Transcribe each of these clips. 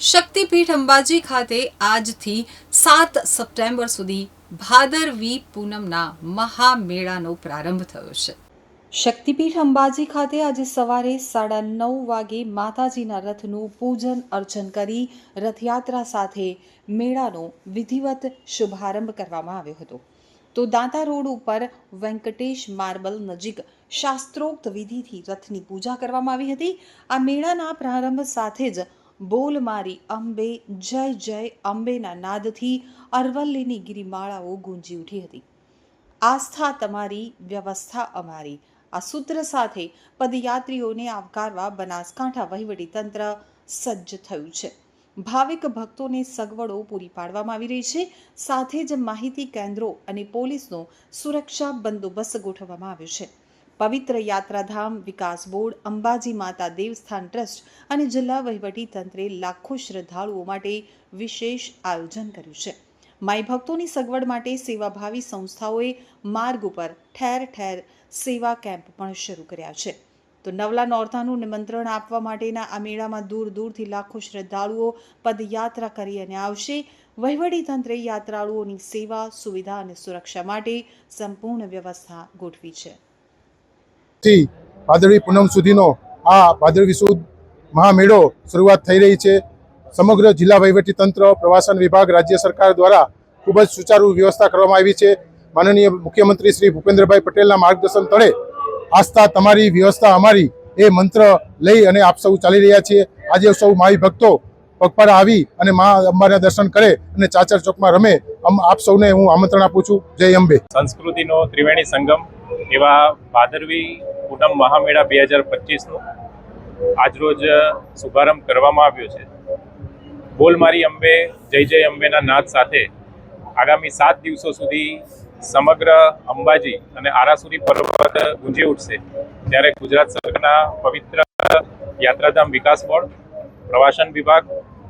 શક્તિપીઠ અંબાજી ખાતે આજથી સાત સપ્ટેમ્બર સુધી ભાદરવી પૂનમના મહામેળાનો પ્રારંભ થયો છે. શક્તિપીઠ અંબાજી ખાતે આજે સવારે સાડા નવ વાગે માતાજીના રથનું પૂજન અર્ચન કરી રથયાત્રા સાથે મેળાનો વિધિવત શુભારંભ કરવામાં આવ્યો હતો. તો દાંતા રોડ ઉપર વેંકટેશ માર્બલ નજીક શાસ્ત્રોક્ત વિધિથી રથની પૂજા કરવામાં આવી હતી. આ મેળાના પ્રારંભ સાથે જ બોલ મારી અંબે, જય જય અંબેના નાદથી અરવલ્લીની ગિરિમાળાઓ ગુંજી ઉઠી હતી. આસ્થા તમારી, વ્યવસ્થા અમારી. આ સૂત્ર સાથે પદયાત્રીઓને આવકારવા બનાસકાંઠા વહીવટી તંત્ર સજ્જ થયું છે. ભાવિક ભક્તોને સગવડો પૂરી પાડવામાં આવી રહી છે. સાથે જ માહિતી કેન્દ્રો અને પોલીસનો સુરક્ષા બંદોબસ્ત ગોઠવવામાં આવ્યો છે. પવિત્ર યાત્રાધામ વિકાસ બોર્ડ, અંબાજી માતા દેવસ્થાન ટ્રસ્ટ અને જિલ્લા વહીવટી તંત્રે લાખો શ્રદ્ધાળુઓ માટે વિશેષ આયોજન કર્યું છે. માઈ ભક્તોની સગવડ માટે સેવાભાવી સંસ્થાઓએ માર્ગ ઉપર ઠેર ઠેર સેવા કેમ્પ પણ શરૂ કર્યા છે. તો નવલા નોરતાનું નિમંત્રણ આપવા માટેના આ મેળામાં દૂર દૂરથી લાખો શ્રદ્ધાળુઓ પદયાત્રા કરી અને આવશે. વહીવટી તંત્રે યાત્રાળુઓની સેવા, સુવિધા અને સુરક્ષા માટે સંપૂર્ણ વ્યવસ્થા ગોઠવી છે. થી ભાદરવી પૂનમ સુધીનો આ ભાદરવી સુદ મહામેળો શરૂઆત થઈ રહી છે. સમગ્ર જિલ્લા તંત્ર, પ્રવાસન વિભાગ, રાજ્ય સરકાર દ્વારા ખૂબ જ સુચારુ વ્યવસ્થા કરવામાં આવી છે. માનનીય મુખ્યમંત્રી શ્રી ભૂપેન્દ્રભાઈ પટેલના માર્ગદર્શન તળે આસ્થા તમારી, વ્યવસ્થા અમારી એ મંત્ર લઈ અને આપ સૌ ચાલી રહ્યા છીએ. આજે સૌ માઈ ભક્તો પગપાળા આવી અને મા અંબાના દર્શન કરે અને ચાચર ચોકમાં રમે. આપ સૌને હું આમંત્રણ આપું છું. જય અંબે. સંસ્કૃતિનો ત્રિવેણી સંગમ એવા ભાદરવી પૂનમ મહામેળા બે હજાર પચીસનો આજરોજ શુભારંભ કરવામાં આવ્યો છે. બોલ મારી અંબે, જય જય અંબેના નાદ સાથે આગામી સાત દિવસો સુધી સમગ્ર અંબાજી અને આરાસુરી પર્વત ગુંજી ઉઠશે ત્યારે ગુજરાત સરકારના પવિત્ર યાત્રાધામ વિકાસ બોર્ડ, પ્રવાસન વિભાગ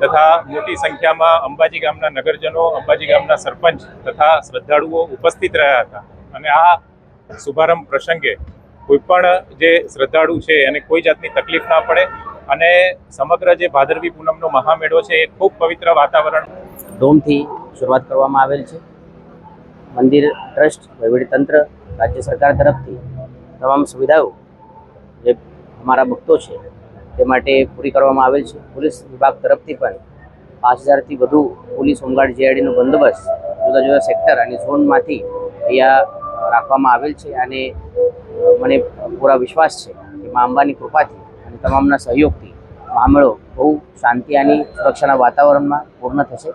તથા મોટી સંખ્યામાં અંબાજી ગામના નગરજનો, અંબાજી ગામના સરપંચ તથા શ્રદ્ધાળુઓ ઉપસ્થિત રહ્યા હતા. અને આ શુભારંભ પ્રસંગે કોઈ પણ જે શ્રદ્ધાળુ છે, એને કોઈ જાતની તકલીફ ના પડે અને સમગ્ર જે ભાદરવી પૂનમનો મહામેળો છે, એ ખૂબ પવિત્ર વાતાવરણ ધૂમથી શરૂઆત કરવામાં આવેલ છે. મંદિર ટ્રસ્ટ તંત્ર, રાજ્ય સરકાર તરફથી તમામ સુવિધાઓ જે અમારા ભક્તો છે તે માટે પૂરી કરવામાં આવેલ છે. પોલીસ વિભાગ તરફથી પણ પાંચ હજારથી વધુ પોલીસ હોમગાર્ડ જીઆઈડીનો બંદોબસ્ત જુદા જુદા સેક્ટર અને ઝોનમાંથી અહીંયા રાખવામાં આવેલ છે અને મને પૂરા વિશ્વાસ છે કે મા અંબાની કૃપાથી અને તમામના સહયોગથી મામળો બહુ શાંતિ અને સુરક્ષાના વાતાવરણમાં પૂર્ણ થશે.